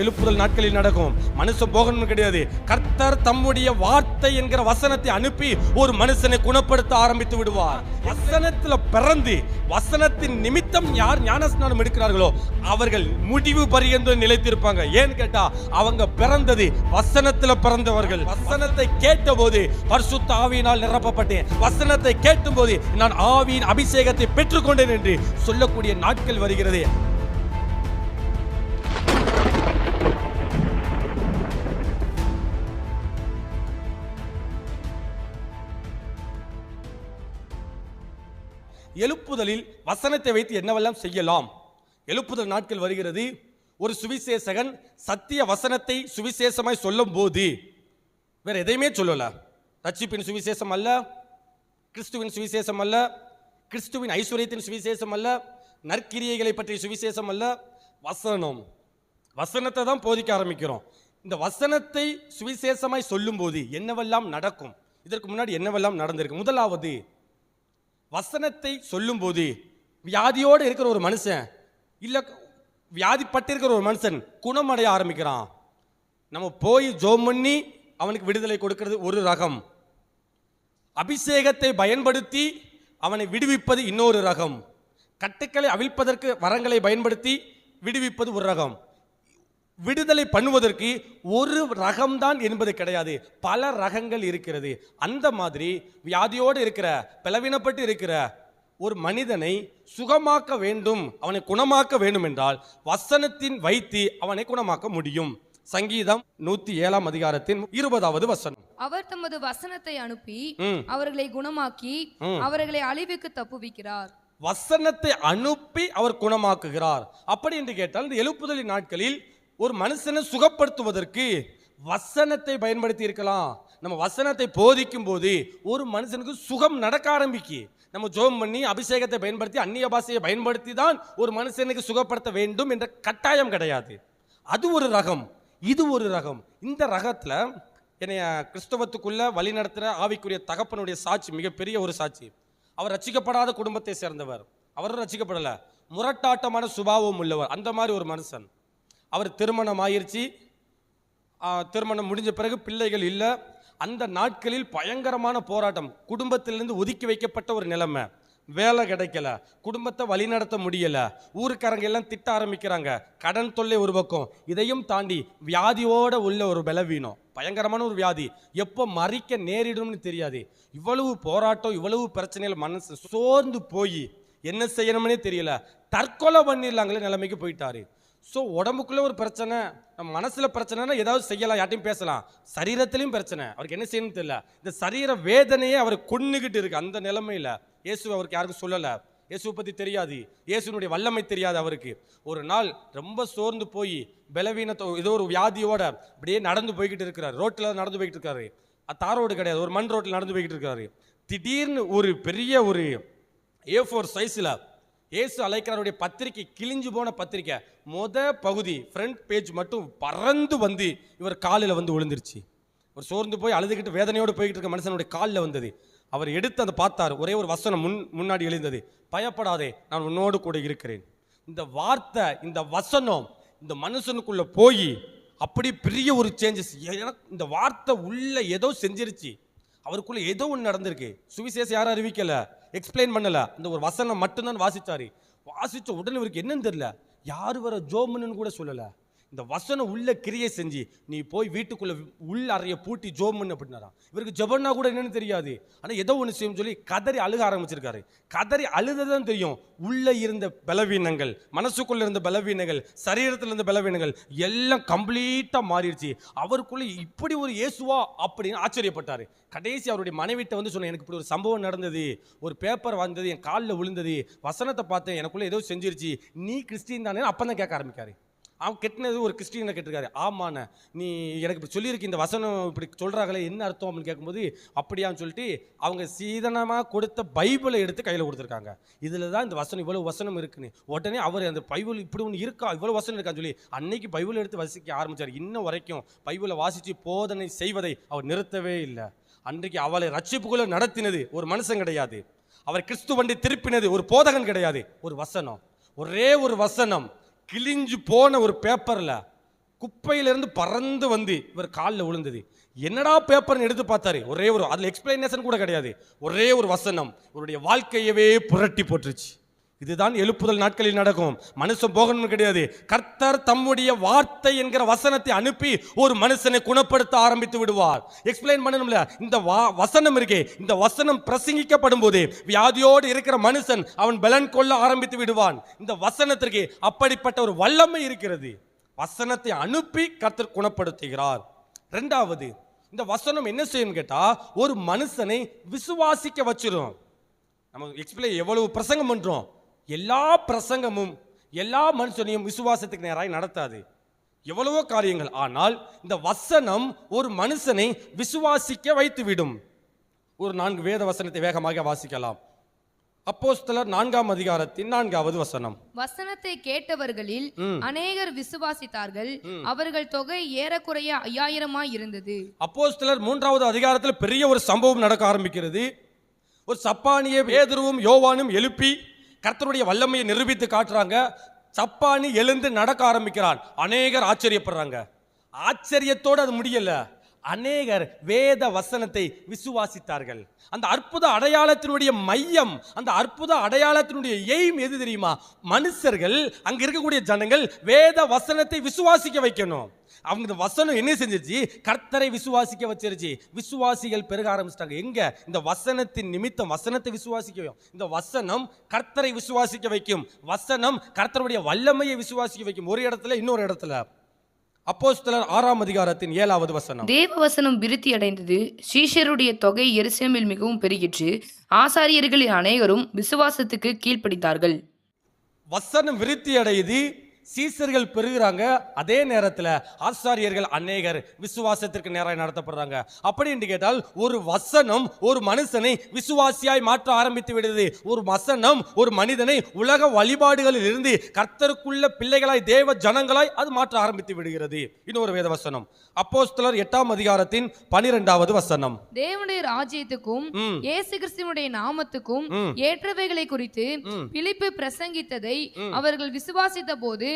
எழுப்புதல் நாட்களில் நடக்கும். மனுஷ போகணும் கிடையாது. கர்த்தர் தம்முடைய வார்த்தை என்கிற வசனத்தை அனுப்பி ஒரு மனுஷனை குணப்படுத்த ஆரம்பித்து விடுவார். வசனத்தில் பிறந்து வசனத்தின் நிமித்தம் யார் ஞானஸ்நானம் எடுக்கிறார்களோ அவர்கள் முடிவு பரியந்து நிலைத்திருப்பாங்க. ஏன்னு கேட்டா அவங்க பிறந்தது வசனத்தில் பிறந்தவர்கள். வசனத்தை கேட்டபோது பரிசுத்த ஆவியினால் நிரப்பப்பட்டேன். வசனத்தை கேட்டும் போது நான் ஆவியின் அபிஷேகத்தை பெற்றுக்கொண்டேன் என்று சொல்லக்கூடிய நாட்கள் வருகிறது. எழுப்புதலில் வசனத்தை வைத்து என்னவெல்லாம் செய்யலாம்? எழுப்புதல் நாட்கள் வருகிறது. ஒரு சுவிசேஷகன் சத்திய வசனத்தை சுவிசேஷமாய் சொல்லும் போது வேற எதையுமே சொல்லல. ரட்சிப்பின் சுவிசேஷம் அல்ல கிறிஸ்துவின் சுவிசேஷம் அல்ல கிறிஸ்துவின் ஐஸ்வர்யத்தின் சுவிசேஷம் அல்ல நற்கிரியைகளை பற்றிய சுவிசேஷம் அல்ல வசனம். வசனத்தை தான் போதிக்க ஆரம்பிக்கிறோம். இந்த வசனத்தை சுவிசேஷமாய் சொல்லும்போது என்னவெல்லாம் நடக்கும்? இதற்கு முன்னாடி என்னவெல்லாம் நடந்திருக்கு? முதலாவது வசனத்தை சொல்லும்போது வியாதியோடு இருக்கிற ஒரு மனுஷன் இல்லை வியாதிப்பட்டிருக்கிற ஒரு மனுஷன் குணமடைய ஆரம்பிக்கிறான். நம்ம போய் ஜோம் பண்ணி அவனுக்கு விடுதலை கொடுக்கிறது ஒரு ரகம். அபிஷேகத்தை பயன்படுத்தி அவனை விடுவிப்பது இன்னொரு ரகம். கட்டுக்களை அவிழ்ப்பதற்கு வரங்களை பயன்படுத்தி விடுவிப்பது ஒரு ரகம். விடுதலை பண்ணுவதற்கு ஒரு ரகம்தான் என்பது கிடையாது. பல ரகங்கள் இருக்கிறது. அந்த மாதிரி வியாதியோடு இருக்கிற பிளவினப்பட்டு இருக்கிற ஒரு மனிதனை சுகமாக்க வேண்டும் அவனை குணமாக்க வேண்டும் என்றால் வசனத்தின் வைத்து அவனை குணமாக்க முடியும். சங்கீதம் நூத்தி ஏழாம் அதிகாரத்தின் இருபதாவது வசனம். அவர் தமது வசனத்தை அனுப்பி. அவர்களை குணமாக்கி அவர்களை அழிவுக்கு தப்புவிக்கிறார். வசனத்தை அனுப்பி அவர் குணமாக்குகிறார். அப்படி என்று கேட்டால் இந்த எழுப்புதலின் நாட்களில் ஒரு மனுஷனை சுகப்படுத்துவதற்கு வசனத்தை பயன்படுத்தி இருக்கலாம். நம்ம வசனத்தை போதிக்கும் போது ஒரு மனுஷனுக்கு சுகம் நடக்க ஆரம்பிக்கு. நம்ம ஜோம் பண்ணி அபிஷேகத்தை பயன்படுத்தி அந்நிய பாஷையை பயன்படுத்தி தான் ஒரு மனுஷனுக்கு சுகப்படுத்த வேண்டும் என்ற கட்டாயம் கிடையாது. அது ஒரு ரகம் இது ஒரு ரகம். இந்த ரகத்தில் என்னைய கிறிஸ்தவத்துக்குள்ள வழி நடத்துகிற ஆவிக்குரிய தகப்பனுடைய சாட்சி மிகப்பெரிய ஒரு சாட்சி. அவர் ரசிக்கப்படாத குடும்பத்தை சேர்ந்தவர். அவரும் ரசிக்கப்படலை முரட்டாட்டமான சுபாவம் உள்ளவர். அந்த மாதிரி ஒரு மனுஷன். அவர் திருமணம் ஆயிடுச்சு திருமணம் முடிஞ்ச பிறகு பிள்ளைகள் இல்லை. அந்த நாட்களில் பயங்கரமான போராட்டம். குடும்பத்திலிருந்து ஒதுக்கி வைக்கப்பட்ட ஒரு நிலைமை. வேலை கிடைக்கல. குடும்பத்தை வழிநடத்த முடியல. ஊருக்காரங்க எல்லாம் திட்ட ஆரம்பிக்கிறாங்க. கடன் தொல்லை ஒரு பக்கம். இதையும் தாண்டி வியாதியோட உள்ள ஒரு பலவீனம். பயங்கரமான ஒரு வியாதி. எப்போ மறிக்க நேரிடும்னு தெரியாது. இவ்வளவு போராட்டம் இவ்வளவு பிரச்சனைகள் மனசு சோர்ந்து போய் என்ன செய்யணும்னே தெரியல. தற்கொலை பண்ணிடலாங்களே நிலைமைக்கு போயிட்டாரு. ஸோ உடம்புக்குள்ளே ஒரு பிரச்சனை நம்ம மனசில் பிரச்சனைனா ஏதாவது செய்யலாம் யார்ட்டையும் பேசலாம். சரீரத்திலையும் பிரச்சனை. அவருக்கு என்ன செய்யணும்னு தெரியல. இந்த சரீர வேதனையே அவர் கொண்டுகிட்டு இருக்கு அந்த நிலைமையில். இயேசு அவருக்கு யாருக்கும் சொல்லலை. இயேசுவை பற்றி தெரியாது. இயேசுனுடைய வல்லமை தெரியாது அவருக்கு. ஒரு நாள் ரொம்ப சோர்ந்து போய் பலவீனத்தோ ஏதோ ஒரு வியாதியோட அப்படியே நடந்து போய்கிட்டு இருக்கிறார். ரோட்டில் நடந்து போய்கிட்டு இருக்காரு. தார் ரோடு கிடையாது. ஒரு மண் ரோட்டில் நடந்து போய்கிட்டு இருக்காரு. திடீர்னு ஒரு பெரிய ஒரு ஏ ஃபோர் சைஸில் இயேசு அழைக்கிறாருடைய பத்திரிக்கை கிழிஞ்சு போன பத்திரிக்கை மொத பகுதி ஃப்ரண்ட் பேஜ் மட்டும் பறந்து வந்து இவர் காலில் வந்து விழுந்துருச்சு. அவர் சோர்ந்து போய் அழுதுகிட்டு வேதனையோடு போய்கிட்டு இருக்க மனுஷனுடைய காலில் வந்தது. அவர் எடுத்து அதை பார்த்தார். ஒரே ஒரு வசனம் முன் முன்னாடி எழுந்தது. பயப்படாதே நான் உன்னோடு கூட இருக்கிறேன். இந்த வார்த்தை இந்த வசனம் இந்த மனுஷனுக்குள்ளே போய் அப்படி பெரிய ஒரு சேஞ்சஸ் எனக்கு இந்த வார்த்தை உள்ளே ஏதோ செஞ்சிருச்சு. அவருக்குள்ளே ஏதோ ஒன்று நடந்திருக்கு. சுவிசேஷம் யாரும் அறிவிக்கலை. எக்ஸ்பிளைன் பண்ணல. இந்த ஒரு வசனம் மட்டும்தான் வாசிச்சாரு. வாசிச்ச உடனே இவருக்கு என்னன்னு தெரியல. யார் வர ஜோமுன்னு கூட சொல்லலை. இந்த வசனம் உள்ள கிரியை செஞ்சு நீ போய் வீட்டுக்குள்ள உள்ள அறைய பூட்டி ஜோமன் அப்படின்னாராம் இவருக்கு ஜபன்னா கூட என்னன்னு தெரியாது. ஆனால் ஏதோ ஒன்று செய்யும் சொல்லி கதறி அழுக ஆரம்பிச்சிருக்காரு. கதறி அழுததான் தெரியும். உள்ள இருந்த பலவீனங்கள் மனசுக்குள்ள இருந்த பலவீனங்கள் சரீரத்தில் இருந்த பலவீனங்கள் எல்லாம் கம்ப்ளீட்டாக மாறிடுச்சு. அவருக்குள்ளே இப்படி ஒரு இயேசுவா அப்படின்னு ஆச்சரியப்பட்டாரு. கடைசி அவருடைய மனைவிட்ட வந்து சொன்னேன் எனக்கு இப்படி ஒரு சம்பவம் நடந்தது. ஒரு பேப்பர் வந்தது என் காலில் விழுந்தது. வசனத்தை பார்த்தேன் எனக்குள்ளே ஏதோ செஞ்சிருச்சு. நீ கிறிஸ்டின் தானே அப்போ தான் கேட்க ஆரம்பிக்காரு. அவன் கெட்டினது ஒரு கிறிஸ்டியனை கேட்டிருக்காரு. ஆமாண்ண நீ எனக்கு இப்படி சொல்லியிருக்கு இந்த வசனம் இப்படி சொல்கிறாங்களே என்ன அர்த்தம் அப்படின்னு கேட்கும்போது அப்படியான்னு சொல்லிட்டு அவங்க சீதனமாக கொடுத்த பைபிளை எடுத்து கையில் கொடுத்துருக்காங்க. இதில் தான் இந்த வசனம் இவ்வளோ வசனம் இருக்குன்னு. உடனே அவர் அந்த பைபிள் இப்படி ஒன்று இருக்கா? இவ்வளோ வசனம் இருக்கான்னு சொல்லி அன்னைக்கு பைபிள் எடுத்து வசிக்க ஆரம்பிச்சார். இன்ன வரைக்கும் பைபிளை வாசித்து போதனை செய்வதை அவர் நிறுத்தவே இல்லை. அன்றைக்கு அவளை ரட்சிப்புக்குள்ள நடத்தினது ஒரு மனுஷன் கிடையாது. அவர் கிறிஸ்து வண்டி திருப்பினது ஒரு போதகன் கிடையாது. ஒரு வசனம். ஒரே ஒரு வசனம். கிழிஞ்சு போன ஒரு பேப்பரில் குப்பையிலேருந்து பறந்து வந்து இவர் காலில் விழுந்தது. என்னடா பேப்பர்னு எடுத்து பார்த்தாரு. ஒரே ஒரு அதில் எக்ஸ்பிளனேஷன் கூட கிடையாது. ஒரே ஒரு வசனம். இவருடைய வாழ்க்கையவே புரட்டி போட்டுருச்சு. இதுதான் எழுப்புதல் நாட்களில் நடக்கும். மனுஷன் போகணும்னு கிடையாது. கர்த்தர் தம்முடைய வார்த்தை என்கிற வசனத்தை அனுப்பி ஒரு மனுஷனை குணப்படுத்த ஆரம்பித்து விடுவார். எக்ஸ்பிளைன் பண்ணணும்ல? இந்த வா- வசனம் இருக்கே. இந்த வசனம் பிரசங்கிக்கப்படும் போது வியாதியோடு இருக்கிற மனுஷன் அவன் பலன் கொள்ள ஆரம்பித்து விடுவான். இந்த வசனத்திற்கு அப்படிப்பட்ட ஒரு வல்லமை இருக்கிறது. வசனத்தை அனுப்பி கர்த்தர் குணப்படுத்துகிறார். ரெண்டாவது இந்த வசனம் என்ன செய்யும் கேட்டா ஒரு மனுஷனை விசுவாசிக்க வச்சிடும் நம்ம எக்ஸ்பிளைன் எவ்வளவு பிரசங்கம் பண்றோம். எல்லா பிரசங்கமும் எல்லா மனுஷனையும் விசுவாசத்துக்கு நேராக நடத்தாது. எவ்வளவோ காரியங்கள் ஆனால் இந்த வசனம் ஒரு மனுஷனை விசுவாசிக்க வைத்து விடும் ஒரு நான்கு வேத வசனத்தை வேகமாக வாசிக்கலாம். அப்போஸ்தலர் நான்காம் அதிகாரத்தின் நான்காவது வசனம். வசனத்தை கேட்டவர்களில் அநேகர் விசுவாசித்தார்கள். அவர்கள் தொகை ஏறக்குறைய ஐயாயிரமாய் இருந்தது. அப்போஸ்தலர் மூன்றாவது அதிகாரத்தில் பெரிய ஒரு சம்பவம் நடக்க ஆரம்பிக்கிறது. ஒரு சப்பானிய பேதுருவும் யோவானும் எழுப்பி கர்த்தருடைய வல்லமையை நிரூபித்து காட்டுறாங்க. சப்பானி எழுந்து நடக்க ஆரம்பிக்கிறான். அநேகர் ஆச்சரியப்படுறாங்க. ஆச்சரியத்தோடு அது முடியல. அநேகர் வேத வசனத்தை விசுவாசித்தார்கள். அந்த அற்புத அடையாளத்தினுடைய மையம் அந்த அற்புத அடையாளத்தினுடைய எய்ம் எது தெரியுமா? மனுஷர்கள் அங்க இருக்கக்கூடிய ஜனங்கள் வேத வசனத்தை விசுவாசிக்க வைக்கணும். அவங்க இந்த வசனம் என்ன செஞ்சிருச்சு? கர்த்தரை விசுவாசிக்க வச்சிருச்சு. விசுவாசிகள் பெருக ஆரம்பிச்சிட்டாங்க. எங்க? இந்த வசனத்தின் நிமித்தம் வசனத்தை விசுவாசிக்க வைக்கும் இந்த வசனம் கர்த்தரை விசுவாசிக்க வைக்கும். வசனம் கர்த்தருடைய வல்லமையை விசுவாசிக்க வைக்கும். ஒரு இடத்துல இன்னொரு இடத்துல. அப்போஸ்தலர் ஆறாம் அதிகாரத்தின் ஏழாவது வசனம். தேவ வசனம் விருத்தி அடைந்தது சீஷருடைய தொகை எருசலேமில் மிகவும் பெருகிற்று. ஆசாரியர்களில் அநேகரும் விசுவாசத்துக்கு கீழ்ப்படித்தார்கள் வசனம் விருத்தி அடையுது. சீசர்கள் பெறுகிறாங்க அதே நேரத்தில் ஆசாரியர்கள் அநேகர் விசுவாசத்திற்கு நேராக நடத்தப்படுறாங்க அப்படி என்று கேட்டால் ஒரு வசனம் ஒரு மனுஷனை விசுவாசியாய் மாற்ற ஆரம்பித்து விடுது ஒரு வசனம் ஒரு மனிதனை உலக வழிபாடுகளில் இருந்து கர்த்தருக்குள்ள பிள்ளைகளாய் தேவ ஜனங்களாய் அது மாற்ற ஆரம்பித்து விடுகிறது இன்னொரு வேத வசனம் அப்போஸ்தலர் எட்டாம் அதிகாரத்தின் பனிரெண்டாவது வசனம் தேவனுடைய ராஜ்யத்துக்கும். இயேசு கிறிஸ்துவனுடைய நாமத்துக்கும். ஏற்றவைகளை குறித்து ம். பிலிப்பு பிரசங்கித்ததை அவர்கள் விசுவாசித்த போது.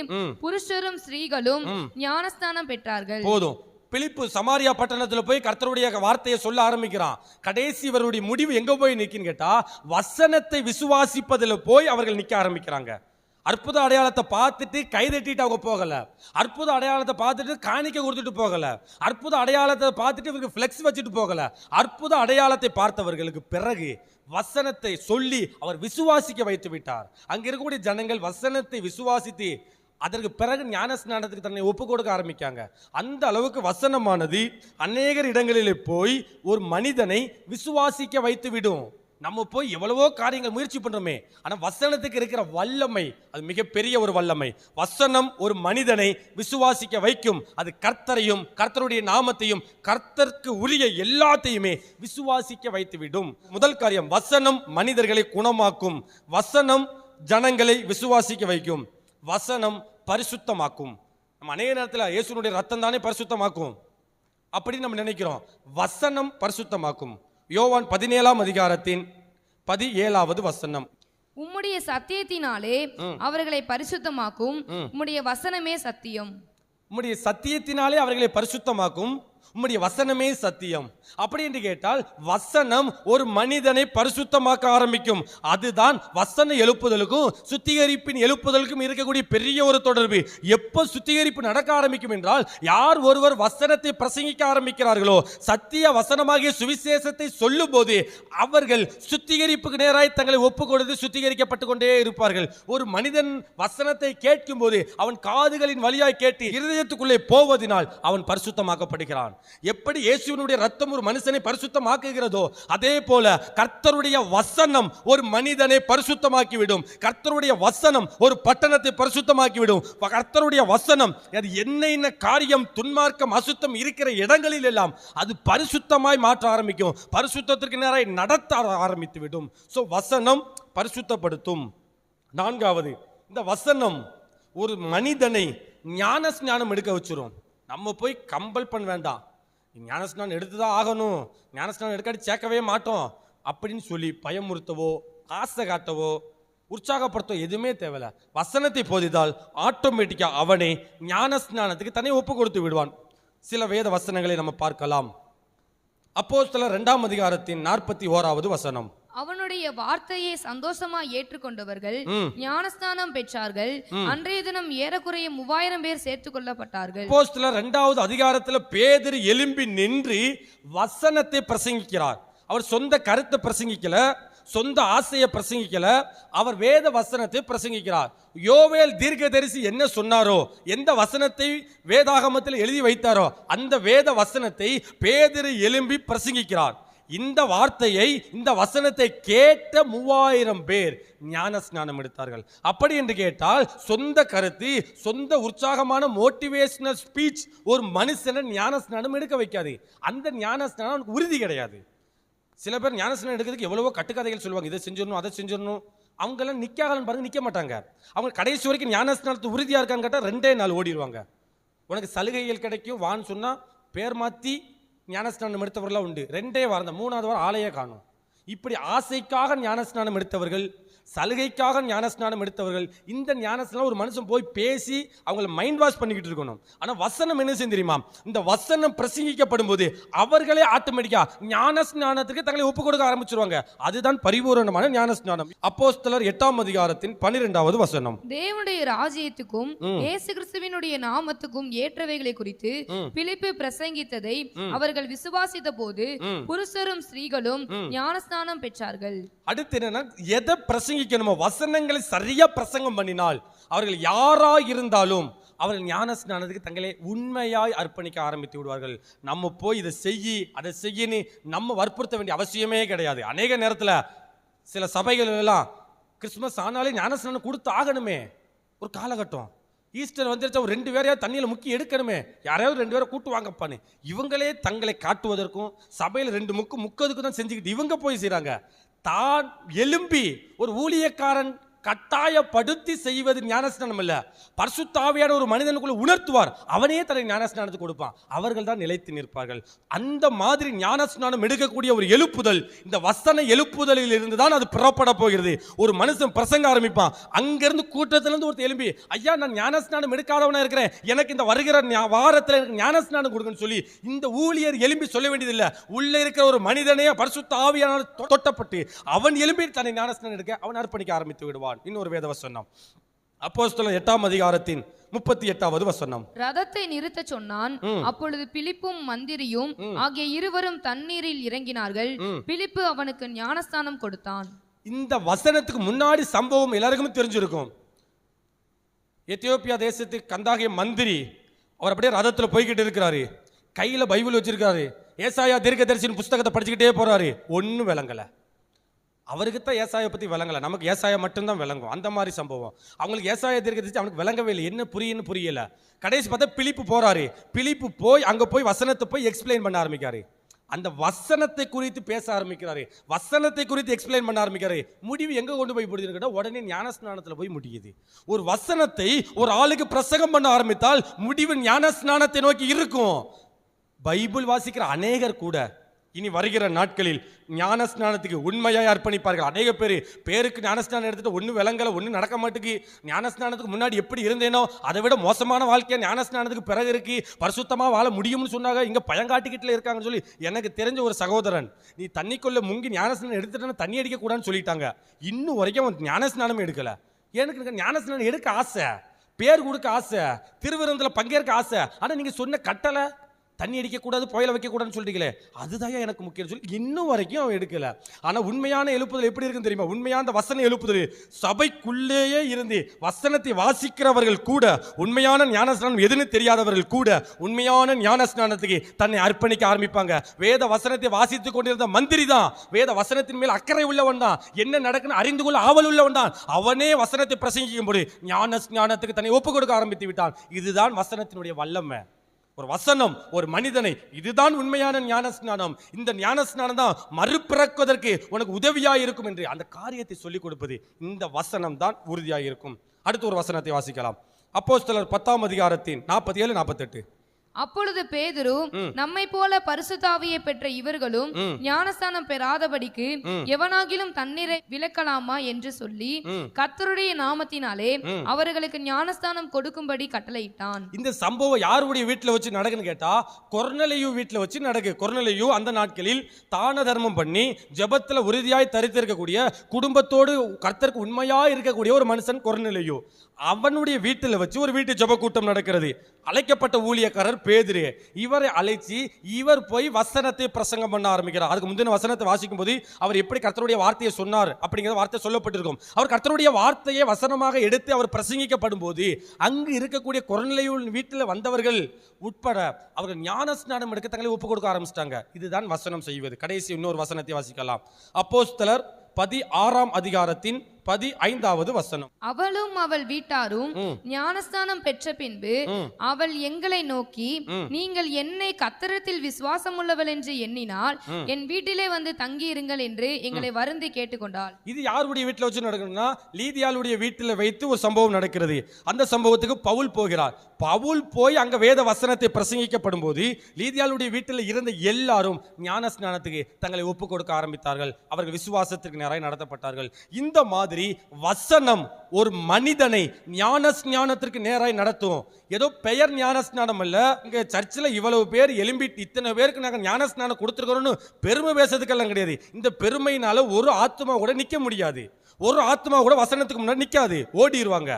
புருஷரும் ஸ்திரீகளும் ஞானஸ்தானம் பெற்றார்கள். போதும். பிலிப்பு சமாரியா பட்டணத்துல போய் கர்த்தருடைய வார்த்தையை சொல்ல ஆரம்பிக்கிறான். கடைசி இவருடைய முடிவு எங்க போய் நிக்குன்னு கேட்டா வசனத்தை விசுவாசிப்பதில் போய் அவர்கள் நிக்க ஆரம்பிக்கிறாங்க. அற்புத அடையாளத்தை பார்த்துட்டு கைதட்டிட்டு அவங்க போகல. அற்புத அடையாளத்தை பார்த்துட்டு காணிக்க கொடுத்துட்டு போகல. அற்புத அடையாளத்தை பார்த்துட்டு இவருக்கு ஃப்ளெக்ஸ் வச்சுட்டு போகல. அற்புத அடையாளத்தை பார்த்தவர்களுக்கு பிறகு வசனத்தை சொல்லி அவர் விசுவாசிக்க வைத்து விட்டார். அங்க இருக்கக்கூடிய ஜனங்கள் வசனத்தை விசுவாசித்து அதற்கு பிறகு ஞானஸ்நானத்துக்கு தன்னை ஒப்பு கொடுக்க ஆரம்பிக்காங்க. அந்த அளவுக்கு வசனமானது அநேகர் இடங்களிலே போய் ஒரு மனிதனை விசுவாசிக்க வைத்து விடும். நம்ம போய் எவ்வளவோ காரியங்கள் முயற்சி பண்றோமே ஆனா வசனத்துக்கு இருக்கிற வல்லமை அது மிகப்பெரிய ஒரு வல்லமை. வசனம் ஒரு மனிதனை விசுவாசிக்க வைக்கும். அது கர்த்தரையும் கர்த்தருடைய நாமத்தையும் கர்த்தருக்கு உரிய எல்லாத்தையுமே விசுவாசிக்க வைத்து விடும். முதல் காரியம் வசனம் மனிதர்களை குணமாக்கும். வசனம் ஜனங்களை விசுவாசிக்க வைக்கும். வசனம் பரிசுத்தமாக்கும். நம்ம அநேக நேரத்தில் இயேசுனுடைய ரத்தம் தானே பரிசுத்தமாக்கும். அப்படின்னு நம்ம நினைக்கிறோம். வசனம் பரிசுத்தமாக்கும். யோவான் பதினேழாம் அதிகாரத்தின் பதிஏழாவது வசனம். உம்முடைய சத்தியத்தினாலே அவர்களை பரிசுத்தமாக்கும். உம்முடைய வசனமே சத்தியம். உம்முடைய சத்தியத்தினாலே அவர்களை பரிசுத்தமாக்கும். உம்முடைய வசனமே சத்தியம். அப்படி என்று கேட்டால் வசனம் ஒரு மனிதனை பரிசுத்தமாக்க ஆரம்பிக்கும். அதுதான் வசன எழுப்புதலுக்கும் சுத்திகரிப்பின் எழுப்புதலுக்கும் இருக்கக்கூடிய பெரிய ஒரு தொடர்பு. எப்போ சுத்திகரிப்பு நடக்க ஆரம்பிக்கும் என்றால் யார் ஒருவர் வசனத்தை பிரசங்கிக்க ஆரம்பிக்கிறார்களோ சத்திய வசனமாகிய சுவிசேஷத்தை சொல்லும் போது அவர்கள் சுத்திகரிப்புக்கு நேராய் தங்களை ஒப்பு கொடுத்து சுத்திகரிக்கப்பட்டு கொண்டே இருப்பார்கள். ஒரு மனிதன் வசனத்தை கேட்கும் போது அவன் காதுகளின் வழியாய் கேட்டு இருதயத்துக்குள்ளே போவதினால் அவன் பரிசுத்தமாக்கப்படுகிறான். எப்படி இயேசுவினுடைய ரத்தம் ஒரு மனுஷனை பரிசுத்தமாக்குகிறதோ அதே போல கர்த்தருடைய வசனம் ஒரு மனிதனை பரிசுத்தமாக்கிவிடும். கர்த்தருடைய வசனம் ஒரு பட்டணத்தை பரிசுத்தமாக்கி விடும் கர்த்தருடைய வசனம் அது என்ன என்ன காரியம் துன்மார்க்கம் அசுத்தம் இருக்கிற இடங்களில் எல்லாம் அது பரிசுத்தமாய் மாற்ற ஆரம்பிக்கும். பரிசுத்தத்திற்கு நேராக நடத்த ஆரம்பித்து விடும் ஸோ வசனம் பரிசுத்தப்படுத்தும். நான்காவது இந்த வசனம் ஒரு மனிதனை ஞான ஸ்நானம் எடுக்க வச்சிரும். நம்ம போய் கம்பல் பண்ண வேண்டாம். ஞானஸ்நானம் எடுத்து தான் ஆகணும். ஞானஸ்நானம் எடுக்காட்டி சேர்க்கவே மாட்டோம். அப்படின்னு சொல்லி பயமுறுத்தவோ ஆசை காட்டவோ உற்சாகப்படுத்த எதுவுமே தேவையில்ல. வசனத்தை போதித்தால் ஆட்டோமேட்டிக்காக அவனை ஞானஸ்நானத்துக்கு தனி ஒப்பு கொடுத்து விடுவான். சில வேத வசனங்களை நம்ம பார்க்கலாம். அப்போதுல ரெண்டாம் அதிகாரத்தின் நாற்பத்தி ஓராவது வசனம். அவனுடைய வார்த்தையை சந்தோஷமா ஏற்றுக்கொண்டவர்கள் ம். ஞானஸ்நானம் பெற்றார்கள். அன்றைய தினம் ஏறக்குறைய மூவாயிரம் பேர் சேர்த்துக் கொள்ளப்பட்டார்கள். அப்போஸ்தலர் இரண்டாவது அதிகாரத்துல பேதர் எலும்பி நின்று வசனத்தை பிரசங்கிக்கிறார். அவர் சொந்த கருத்தை பிரசங்கிக்கல சொந்த ஆசையை பிரசங்கிக்கல அவர் வேத வசனத்தை பிரசங்கிக்கிறார். யோவேல் தீர்க்கதரிசி என்ன சொன்னாரோ எந்த வசனத்தை வேதாகமத்தில் எழுதி வைத்தாரோ அந்த வேத வசனத்தை பேதர் எலும்பி பிரசங்கிக்கிறார். இந்த வார்த்தையை இந்த வசனத்தை கேட்ட மூவாயிரம் பேர் ஞான ஸ்நானம் எடுத்தார்கள். அப்படி என்று கேட்டால் சொந்த கருத்து சொந்த உற்சாகமான மோட்டிவேஷனல் ஸ்பீச் ஒரு மனுஷனை ஞான ஸ்நானம் எடுக்க வைக்காது. அந்த ஞான ஸ்நானம் அவனுக்கு உறுதி கிடையாது. சில பேர் ஞான ஸ்நானம் எடுக்கிறதுக்கு எவ்வளவோ கட்டுக்கதைகள் சொல்லுவாங்க. இதை செஞ்சிடணும் அதை செஞ்சிடணும். அவங்கெல்லாம் நிற்காகலன்னு பாருங்க நிற்க மாட்டாங்க. அவங்க கடைசி வரைக்கும் ஞான ஸ்நானத்துக்கு உறுதியாக இருக்கான்னு கேட்டால் ரெண்டே நாள் ஓடிடுவாங்க. உனக்கு சலுகைகள் கிடைக்கும் வான்னு சொன்னால் பேர் மாற்றி ஞானஸ்நானம் எடுத்தவர்களாக உண்டு. ரெண்டே வாரம் மூணாவது வாரம் ஆலையே காணும். இப்படி ஆசைக்காக ஞானஸ்நானம் எடுத்தவர்கள் சலுகைக்காக ஞானஸ்நானம் எடுத்தவர்கள் இந்த ஞானஸ்நானம் ஒரு மனுஷன் போய் பேசி அவங்கள மைண்ட் வாஷ் பண்ணிக்கிட்டு இருக்கணும். ஆனால் வசனம் என்ன செய்யும் தெரியுமா? இந்த வசனம் பிரசங்கிக்கப்படும் போது அவர்களே ஆட்டோமேட்டிக்கா ஞானஸ்நானத்துக்கு தங்களை ஒப்பு கொடுக்க ஆரம்பிச்சிருவாங்க. அதுதான் பரிபூரணமான ஞானஸ்நானம். அப்போஸ்தலர் எட்டாம் அதிகாரத்தின் பன்னிரெண்டாவது வசனம். தேவனுடைய ராஜ்யத்துக்கும் இயேசு கிறிஸ்துவினுடைய நாமத்துக்கும் ஏற்றவைகளை குறித்து பிலிப்பு பிரசங்கித்ததை அவர்கள் விசுவாசித்த போது புருஷரும் ஸ்திரீகளும் ஞானஸ்நானம் பெற்றார்கள். அடுத்து என்னன்னா எதை பிரசங்கிக்கணுமோ வசனங்களை சரியா பிரசங்கம் பண்ணினால் அவர்கள் யாராக இருந்தாலும் அவர்கள் ஞான ஸ்நானத்துக்கு தங்களை உண்மையாய் அர்ப்பணிக்க ஆரம்பித்து விடுவார்கள். நம்ம போய் இதை செய்யி அதை செய்யின்னு நம்ம வற்புறுத்த வேண்டிய அவசியமே கிடையாது. அநேக நேரத்தில் சில சபைகள் எல்லாம் கிறிஸ்மஸ் ஆனாலே ஞானஸ்நானம் கொடுத்து ஆகணுமே. ஒரு காலகட்டம். ஈஸ்டர் வந்துருச்சா ஒரு ரெண்டு பேரையாவது தண்ணியில் முக்கி எடுக்கணுமே. யாரையாவது ரெண்டு பேரை கூட்டு வாங்கப்பான்னு. இவங்களே தங்களை காட்டுவதற்கும் சபையில் ரெண்டு முக்கு முக்கதுக்கு தான் செஞ்சுக்கிட்டு இவங்க போய் செய்கிறாங்க தான் எலும்பி. ஒரு ஊழியக்காரன் கட்டாயப்படுத்தி செய்வது ஞானஸ்நானம் இல்லை. பரிசுத்தாவியான ஒரு மனிதனுக்குள்ள உணர்த்துவார். அவனே தன்னை ஞானஸ்நானத்துக்கு கொடுப்பான். அவர்கள் தான் நிலைத்து நிற்பார்கள். அந்த மாதிரி ஞானஸ்நானம் எடுக்கக்கூடிய ஒரு எழுப்புதல் இந்த வசன எழுப்புதலில் இருந்து தான் அது புறப்பட போகிறது. ஒரு மனுஷன் பிரசங்க ஆரம்பிப்பான். அங்கிருந்து கூட்டத்திலிருந்து ஒருத்தர் எழும்பி ஐயா நான் ஞானஸ்நானம் எடுக்காதவனா இருக்கிறேன். எனக்கு இந்த வருகிற ஞா- எனக்கு ஞானஸ்நானம் கொடுங்கன்னு சொல்லி இந்த ஊழியர் எழும்பி சொல்ல வேண்டியதில்லை. உள்ளே இருக்கிற ஒரு மனிதனே பரிசுத்த ஆவியானவர் தொட்டப்பட்டு அவன் எழும்பி தன்னை ஞானஸ்நானம் எடுக்க அவன் அர்ப்பணிக்க ஆரம்பித்து விடுவான். இன்னொரு வேத வசனம் அப்போஸ்தலர் எட்டாம் அதிகாரத்தின் முப்பத்தி எட்டாவது வசனம். ரதத்தை நிறுத்தச் சொன்னான். அப்பொழுது பிலிப்பும் மந்திரியும் ஆகிய இருவரும் தண்ணீரில் இறங்கினார்கள். பிலிப்பு அவனுக்கு ஞானஸ்தானம் கொடுத்தான். இந்த வசனத்துக்கு முன்னாடி சம்பவம் எல்லாருக்குமே தெரிஞ்சிருக்கும். எத்தியோப்பியா தேசத்துக்கு கந்தாகிய மந்திரி அவர் அப்படியே ரதத்தில் போய்கிட்டு இருக்கிறாரு. கையில் பைபிள் வச்சிருக்காரு. ஏசாயா தீர்க்கதரிசியின் புஸ்தகத்தை படிச்சுக்கிட்டே போறாரு. ஒன்றும் விளங்கலை. அவருக்கு தான் ஏசாயை பற்றி விளங்கலை. நமக்கு ஏசாயா மட்டும்தான் விளங்கும். அந்த மாதிரி சம்பவம். அவங்களுக்கு ஏசாயா தீர்க்கதரிசி அவனுக்கு விளங்கவே இல்லை. என்ன புரியுன்னு புரியல. கடைசி பார்த்தா பிலிப்பு போகிறாரு பிலிப்பு போய் அங்கே போய் வசனத்தை போய் எக்ஸ்பிளைன் பண்ண ஆரம்பிக்காரு அந்த வசனத்தை குறித்து பேச ஆரம்பிக்கிறாரு. வசனத்தை குறித்து எக்ஸ்பிளைன் பண்ண ஆரம்பிக்கிறாரு. முடிவு எங்கே கொண்டு போய் முடியுதுன்னு கேட்டா உடனே ஞானஸ்நானத்தில் போய் முடியுது ஒரு வசனத்தை ஒரு ஆளுக்கு பிரசங்கம் பண்ண ஆரம்பித்தால் முடிவு ஞானஸ்நானத்தை நோக்கி இருக்கும். பைபிள் வாசிக்கிற அநேகர் கூட இனி வருகிற நாட்களில் ஞானஸ்நானத்துக்கு உண்மையாக அர்ப்பணிப்பார்கள். அநேக பேர் பேருக்கு ஞானஸ்நானம் எடுத்துட்டு ஒன்றும் விளங்கலை ஒன்றும் நடக்க மாட்டேங்கு ஞானஸ்நானத்துக்கு முன்னாடி எப்படி இருந்தேனோ அதை விட மோசமான வாழ்க்கையை ஞானஸ்நானத்துக்கு பிறகு இருக்கு. பரிசுத்தமாக வாழ முடியும்னு சொன்னாங்க. இங்கே பயங்காட்டிக்கிட்டுல இருக்காங்கன்னு சொல்லி எனக்கு தெரிஞ்ச ஒரு சகோதரன் நீ தண்ணிக்குள்ள முங்கி ஞானஸ்நானம் எடுத்துட்டேன்னு தண்ணி அடிக்கக்கூடாதுன்னு சொல்லிட்டாங்க. இன்னும் வரைக்கும் அவன் ஞானஸ்நானமே எடுக்கலை. எனக்கு எனக்கு ஞானஸ்நானம் எடுக்க ஆசை. பேர் கொடுக்க ஆசை. திருவிருந்தில் பங்கேற்க ஆசை. ஆனால் நீங்கள் சொன்ன கட்டளை தண்ணி அடிக்கக்கூடாது புயல வைக்கக்கூடாதுன்னு சொல்கிறீங்களே அதுதான் எனக்கு முக்கியம். சொல்லி இன்னும் வரைக்கும் அவன் எடுக்கல. ஆனால் உண்மையான எழுப்புதல் எப்படி இருக்குன்னு தெரியுமா? உண்மையான அந்த வசன எழுப்புதல். சபைக்குள்ளேயே இருந்து வசனத்தை வாசிக்கிறவர்கள் கூட உண்மையான ஞானஸ்நானம் எதுன்னு தெரியாதவர்கள் கூட உண்மையான ஞானஸ்நானத்துக்கு தன்னை அர்ப்பணிக்க ஆரம்பிப்பாங்க. வேத வசனத்தை வாசித்துக் கொண்டிருந்த மந்திரி தான் வேத வசனத்தின் மேல் அக்கறை உள்ளவன் தான். என்ன நடக்குன்னு அறிந்து கொள்ள ஆவல் உள்ளவன் தான். அவனே வசனத்தை பிரசங்கிக்கும் போது ஞான ஸ்நானத்துக்கு தன்னை ஒப்புக் கொடுக்க ஆரம்பித்து விட்டான். இதுதான் வசனத்தினுடைய வல்லமை. ஒரு வசனம் ஒரு மனிதனை. இதுதான் உண்மையான ஞானஸ்நானம். இந்த ஞானஸ்நானம் தான் மறுபிறக்குவதற்கு உனக்கு உதவியாக இருக்கும் என்று அந்த காரியத்தை சொல்லிக் கொடுப்பது இந்த வசனம் தான் உறுதியாக இருக்கும் அடுத்து ஒரு வசனத்தை வாசிக்கலாம். அப்போஸ்தலர் பத்தாம் அதிகாரத்தின் நாற்பத்தி ஏழு நாற்பத்தெட்டு. அப்பொழுது பேதுரு நம்மை போல பரிசுத்தாவியை பெற்ற இவர்களும் ஞானஸ்தானம் பெறாதபடிக்கு எவனாகிலும் தண்ணீரை விலக்கலாமா என்று சொல்லி கர்த்தருடைய நாமத்தினாலே அவர்களுக்கு ஞானஸ்தானம் கொடுக்கும்படி கட்டளையிட்டான். இந்த சம்பவம் யாருடைய வீட்டில் வச்சு நடக்குன்னு கேட்டா கொர்னலையு வீட்டில் வச்சு நடக்கு. கொர்னலையு அந்த நாட்களில் தான தர்மம் பண்ணி ஜெபத்துல உறுதியாய் தரித்திருக்கக்கூடிய குடும்பத்தோடு கர்த்தருக்கு உண்மையா இருக்கக்கூடிய ஒரு மனுஷன் கொர்னலையு அவனுடைய வீட்டில் வச்சு ஒரு வீட்டு ஜெப கூட்டம் நடக்கிறது. அழைக்கப்பட்ட ஊழியக்காரர் பேதிரு இவரை அழைச்சி இவர் போய் வசனத்தை பிரசங்கம் பண்ண ஆரம்பிக்கிறார். அதுக்கு முந்தின வசனத்தை வாசிக்கும் போது அவர் எப்படி கர்த்தருடைய வார்த்தையை சொன்னார் அப்படிங்கிற வார்த்தை சொல்லப்பட்டிருக்கும். அவர் கர்த்தருடைய வார்த்தையை வசனமாக எடுத்து அவர் பிரசங்கிக்கப்படும் போது அங்கு இருக்கக்கூடிய குரநிலையுள் வீட்டில் வந்தவர்கள் உட்பட அவர்கள் ஞான ஸ்நானம் எடுக்க தங்களை ஒப்பு கொடுக்க ஆரம்பிச்சிட்டாங்க. இதுதான் வசனம் செய்வது. கடைசி இன்னொரு வசனத்தை வாசிக்கலாம். அப்போஸ்தலர் பதி ஆறாம் அதிகாரத்தின் பதி ஐந்தாவது வசனம். அவளும் அவள் வீட்டாரும் ஞானஸ்தானம் பெற்ற பின்பு அவள் எங்களை நோக்கி நீங்கள் என்னை கத்தரத்தில் விசுவாசம் உள்ளவள் என்று எண்ணினால் என் வீட்டிலே வந்து தங்கியிருங்கள் என்று எங்களை வருந்தி கேட்டுக்கொண்டாள். இது யாருடைய வீட்டில் வச்சு நடக்கணும்னா லீதியாளுடைய வீட்டில் வைத்து ஒரு சம்பவம் நடக்கிறது. அந்த சம்பவத்துக்கு பவுல் போகிறார். பவுல் போய் அங்க வேத வசனத்தை பிரசங்கிக்கப்படும் போது லீதியாளுடைய வீட்டில் இருந்த எல்லாரும் ஞான ஸ்நானத்துக்கு தங்களை ஒப்பு கொடுக்க ஆரம்பித்தார்கள். அவர்கள் விசுவாசத்திற்கு நேராக நடத்தப்பட்டார்கள். இந்த மாதிரி வசனம் ஒரு மனிதனை ஞான ஸ்நானத்திற்கு நேராய் நடத்தும். ஏதோ பெயர் ஞான ஸ்நானம் அல்ல. இங்க சர்ச்சில் இவ்வளவு பேர் எலும்பிட்டு இத்தனை பேருக்கு நாங்கள் ஞான ஸ்நானம் கொடுத்துருக்கிறோம்னு பெருமை பேசுறதுக்கெல்லாம் கிடையாது. இந்த பெருமையினால ஒரு ஆத்மா கூட நிக்க முடியாது. ஒரு ஆத்மா கூட வசனத்துக்கு முன்னாடி நிற்காது ஓடிடுவாங்க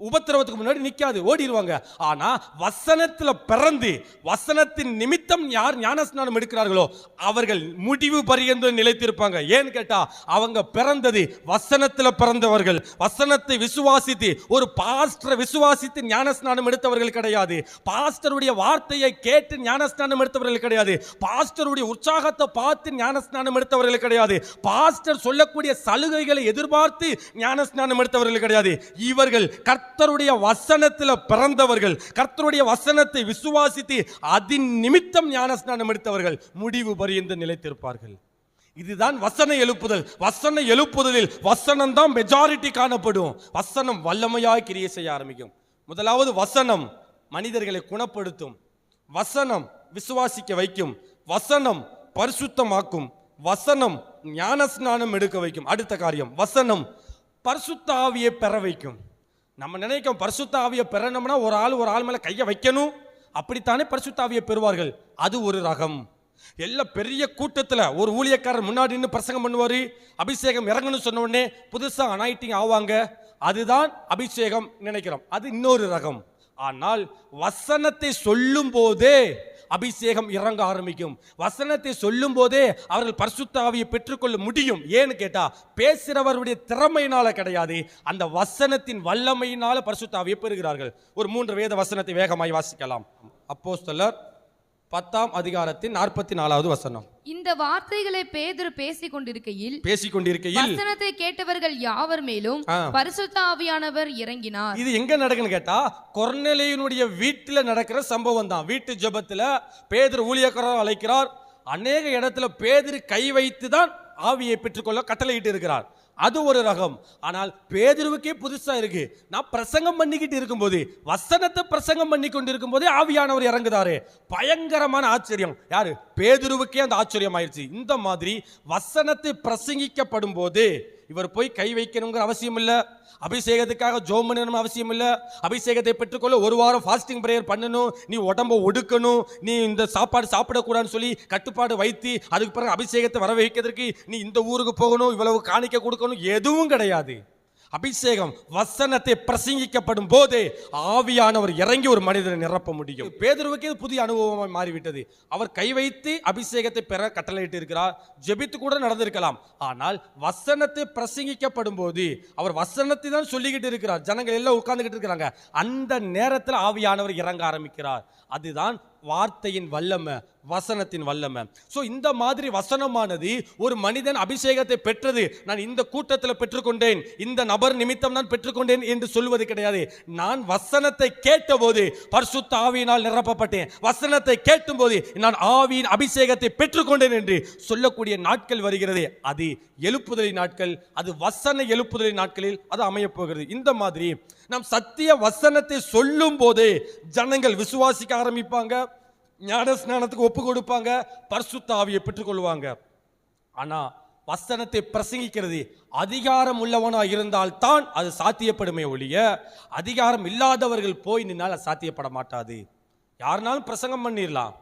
உபத்திரவத்துக்கு முன்னாடி நிற்காது ஓடிடுவாங்க ஆனால் வசனத்தில் பிறந்து வசனத்தின் நிமித்தம் யார் ஞானஸ்நானம் எடுக்கிறார்களோ அவர்கள் முடிவு பரியந்தம் நிலைத்திருப்பாங்க. ஏன்னு கேட்டால் அவங்க பிறந்தது வசனத்தில் பிறந்தவர்கள். வசனத்தை விசுவாசித்து ஒரு பாஸ்டரை விசுவாசித்து ஞானஸ்நானம் எடுத்தவர்கள் கிடையாது. பாஸ்டருடைய வார்த்தையை கேட்டு ஞானஸ்நானம் எடுத்தவர்கள் கிடையாது. பாஸ்டருடைய உற்சாகத்தை பார்த்து ஞானஸ்நானம் எடுத்தவர்கள் கிடையாது. பாஸ்டர் சொல்லக்கூடிய சலுகைகளை எதிர்பார்த்து ஞானஸ்நானம் எடுத்தவர்கள் கிடையாது. இவர்கள் கர்த்தருடைய வசனத்தில் பிறந்தவர்கள் கர்த்தருடைய வசனத்தை விசுவாசித்து அதின் நிமித்தம் ஞானஸ்நானம் எடுத்தவர்கள் முடிவு பரியந்து நிலைத்திருப்பார்கள். இதுதான் வசன எழுப்புதல். வசன எழுப்புதலில் வசனம் தான் மெஜாரிட்டி காணப்படும். வசனம் வல்லமையாக கிரியை செய்ய ஆரம்பிக்கும். முதலாவது வசனம் மனிதர்களை குணப்படுத்தும். வசனம் விசுவாசிக்க வைக்கும். வசனம் பரிசுத்தமாக்கும். வசனம் ஞானஸ்நானம் எடுக்க வைக்கும். அடுத்த காரியம். வசனம் பரிசுத்த ஆவியை பெற வைக்கும். நம்ம நினைக்கும் பரிசுத்த ஆவியை பெறணும்னா ஒரு ஆள் ஒரு ஆள் மேலே கையை வைக்கணும். அப்படித்தானே பரிசுத்த ஆவியை பெறுவார்கள்? அது ஒரு ரகம். எல்லா பெரிய கூட்டத்தில் ஒரு ஊழியக்காரர் முன்னாடி நின்று பிரசங்கம் பண்ணுவார். அபிஷேகம் இறங்கணும்னு சொன்ன உடனே புதுசாக அனாயிட்டிங் ஆவாங்க. அதுதான் அபிஷேகம் நினைக்கிறோம். அது இன்னொரு ரகம். ஆனால் வசனத்தை சொல்லும் போதே அபிஷேகம் இறங்க ஆரம்பிக்கும். வசனத்தை சொல்லும் போதே அவர்கள் பரிசுத்தாவியை பெற்றுக்கொள்ள முடியும். ஏன்னு கேட்டா பேசுறவருடைய திறமையினால கிடையாது. அந்த வசனத்தின் வல்லமையினால பரிசுத்தாவியை பெறுகிறார்கள். ஒரு மூன்று வேத வசனத்தை வேகமாய் வாசிக்கலாம். அப்போ சொல்லர் பத்தாம் அதிகாரத்தின் நாற்பத்தி நாலாவது வசனம். இந்த வார்த்தைகளை பேதுரு பேசிக் கொண்டிருக்கையில் பேசிக் கொண்டிருக்கையில் வசனத்தை கேட்டவர்கள் யாவர் மேலும். பரிசுத்த ஆவியானவர் இறங்கினார். இது எங்க நடக்குன்னு கேட்டா கொர்நேலியனுடைய வீட்டில் நடக்கிற சம்பவம் தான். வீட்டு ஜெபத்துல பேதர் ஊழியக்காரர் அழைக்கிறார். அநேக இடத்துல பேதர் கை வைத்து தான் ஆவியை பெற்றுக்கொள்ள கட்டளையிட்டு இருக்கிறார் அது ஒரு ரகம். ஆனால் பேதுருவுக்கே புதுசா இருக்கு. நான் பிரசங்கம் பண்ணிக்கிட்டு இருக்கும்போது வசனத்தை பிரசங்கம் பண்ணி கொண்டு இருக்கும்போதே ஆவியானவர் இறங்குதாரு. பயங்கரமான ஆச்சரியம். யாரு? பேதுருவுக்கே அந்த ஆச்சரியம் ஆயிடுச்சு இந்த மாதிரி வசனத்தை பிரசங்கிக்கப்படும் போது இவர் போய் கை வைக்கணுங்கிற அவசியம் இல்லை. அபிஷேகத்துக்காக ஜோம் பண்ணணும் அவசியம் இல்லை. அபிஷேகத்தை பெற்றுக்கொள்ள ஒரு வாரம் ஃபாஸ்டிங் ப்ரேயர் பண்ணணும். நீ உடம்ப ஒடுக்கணும். நீ இந்த சாப்பாடு சாப்பிடக்கூடாதுன்னு சொல்லி கட்டுப்பாடு வைத்து அதுக்கு பிறகு அபிஷேகத்தை வர வைக்கிறதுக்கு நீ இந்த ஊருக்கு போகணும் இவ்வளவு காணிக்க கொடுக்கணும் எதுவும் கிடையாது. அபிஷேகம் வசனத்தை பிரசங்கிக்கப்படும் போதே ஆவியானவர் இறங்கி ஒரு மனிதனை நிரப்ப முடியும். பேதுருவுக்கு இது புதிய அனுபவமாக மாறிவிட்டது. அவர் கை வைத்து அபிஷேகத்தை பெற கட்டளையிட்டு இருக்கிறார் ஜெபித்து கூட நடந்திருக்கலாம். ஆனால் வசனத்தை பிரசங்கிக்கப்படும் போது அவர் வசனத்தை தான் சொல்லிக்கிட்டு இருக்கிறார். ஜனங்கள் எல்லாம் உட்கார்ந்துக்கிட்டு இருக்கிறாங்க. அந்த நேரத்தில் ஆவியானவர் இறங்க ஆரம்பிக்கிறார். அதுதான் வார்த்தையின் வல்லமை. வசனத்தின் வல்லமை. ஸோ இந்த மாதிரி வசனமானது ஒரு மனிதன் அபிஷேகத்தை பெற்றது நான் இந்த கூட்டத்தில் பெற்றுக்கொண்டேன் இந்த நபர் நிமித்தம் நான் பெற்றுக்கொண்டேன் என்று சொல்வது கிடையாது. நான் வசனத்தை கேட்டபோது பரிசுத்த ஆவியினால் நிரப்பப்பட்டேன். வசனத்தை கேட்டும்போது நான் ஆவியின் அபிஷேகத்தை பெற்றுக்கொண்டேன் என்று சொல்லக்கூடிய நாட்கள் வருகிறது. அது எழுப்புதலின் நாட்கள் அது வசன எழுப்புதலின் நாட்களில் அது அமையப்போகிறது. இந்த மாதிரி நாம் சத்திய வசனத்தை சொல்லும் போதே ஜனங்கள் விசுவாசிக்க ஆரம்பிப்பாங்க. ஞானஸ்நானத்துக்கு ஒப்பு கொடுப்பாங்க பரிசுத்த ஆவியை பெற்றுக்கொள்வாங்க. ஆனால் வசனத்தை பிரசங்கிக்கிறது அதிகாரம் உள்ளவனாக இருந்தால் தான் அது சாத்தியப்படுமே ஒழிய அதிகாரம் இல்லாதவர்கள் போய் நின்னால் அது சாத்தியப்பட மாட்டாது. யாருனாலும் பிரசங்கம் பண்ணிடலாம்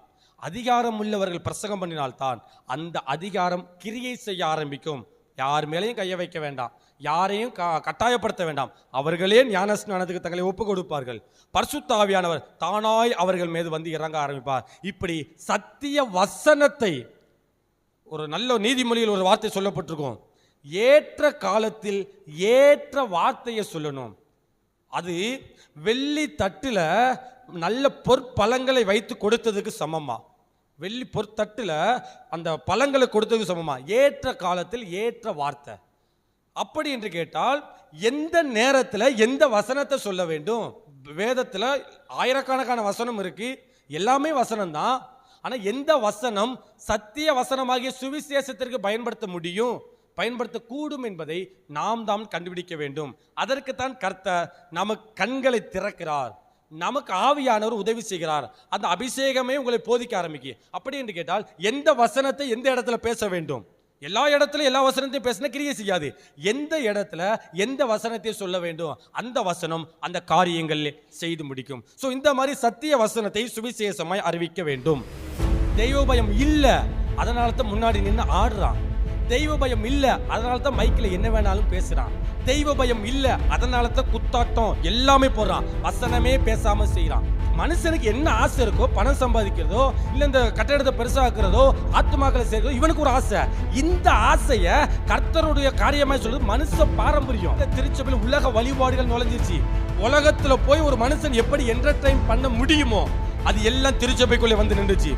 அதிகாரம் உள்ளவர்கள் பிரசங்கம் பண்ணினால்தான் அந்த அதிகாரம் கிரியை செய்ய ஆரம்பிக்கும். யார் மேலேயும் கையை வைக்க வேண்டாம். யாரையும் கட்டாயப்படுத்த வேண்டாம். அவர்களே ஞானஸ்நானத்துக்கு தங்களை ஒப்பு கொடுப்பார்கள் பர்சுத்தாவியானவர் தானாய் அவர்கள் மீது வந்து இறங்க ஆரம்பிப்பார். இப்படி சத்திய வசனத்தை ஒரு நல்ல நீதிமொழியில் ஒரு வார்த்தை சொல்லப்பட்டிருக்கும். ஏற்ற காலத்தில் ஏற்ற வார்த்தையை சொல்லணும். அது வெள்ளி தட்டில் நல்ல பொற்பழங்களை வைத்து கொடுத்ததுக்கு சமமா? வெள்ளி பொற்தட்டில் அந்த பழங்களை கொடுத்ததுக்கு சமமா? ஏற்ற காலத்தில் ஏற்ற வார்த்தை. அப்படி என்று கேட்டால் எந்த நேரத்தில் எந்த வசனத்தை சொல்ல வேண்டும்? வேதத்தில் ஆயிரக்கணக்கான வசனம் இருக்கு. எல்லாமே வசனம் தான் ஆனால் எந்த வசனம் சத்திய வசனமாகிய சுவிசேஷத்திற்கு பயன்படுத்த முடியும்? பயன்படுத்தக்கூடும் என்பதை நாம் தான் கண்டுபிடிக்க வேண்டும். அதற்குத்தான் கர்த்தர் நமக்கு கண்களை திறக்கிறார். நமக்கு ஆவியானவர் உதவி செய்கிறார். அந்த அபிஷேகமே உங்களை போதிக்க ஆரம்பிக்கு. அப்படி என்று கேட்டால் எந்த வசனத்தை எந்த இடத்துல பேச வேண்டும்? எல்லா இடத்துல எல்லா வசனத்தையும் பேசினா கிரியை செய்யாது. எந்த இடத்துல எந்த வசனத்தை சொல்ல வேண்டும் அந்த வசனம் அந்த காரியங்கள் செய்து முடிக்கும். ஸோ இந்த மாதிரி சத்திய வசனத்தை சுவிசேஷமாய் அறிவிக்க வேண்டும். தெய்வ பயம் இல்ல. அதனால தான் முன்னாடி நின்று ஆடுறான். தெய்வ பயம் இல்ல அதனால தான் மைக்கில் என்ன வேணாலும் பேசுறான். தெய்வ பயம் இல்ல அதனால தான் குத்தாட்டம் எல்லாமே போடுறான். வசனமே பேசாம செய்யறான் மனுஷனுக்கு என்ன ஆசை இருக்கோ பணம் சம்பாதிக்கிறதோ இல்ல இந்த கட்டடத்தை பெருசாக்குறதோ ஆத்மாக்களை சேர்க்கிறதோ இவனுக்கு ஒரு ஆசை. இந்த ஆசைய கர்த்தருடைய காரியமா சொல்றது மனுஷ பாரம்பரியம். இந்த திருச்சபையில் உலக வழிபாடுகள் நுழைஞ்சிருச்சு. உலகத்துல போய் ஒரு மனுஷன் எப்படி என்டர்டைன் பண்ண முடியுமோ அது எல்லாம் திருச்சபைக்குள்ளே வந்து நின்றுச்சு.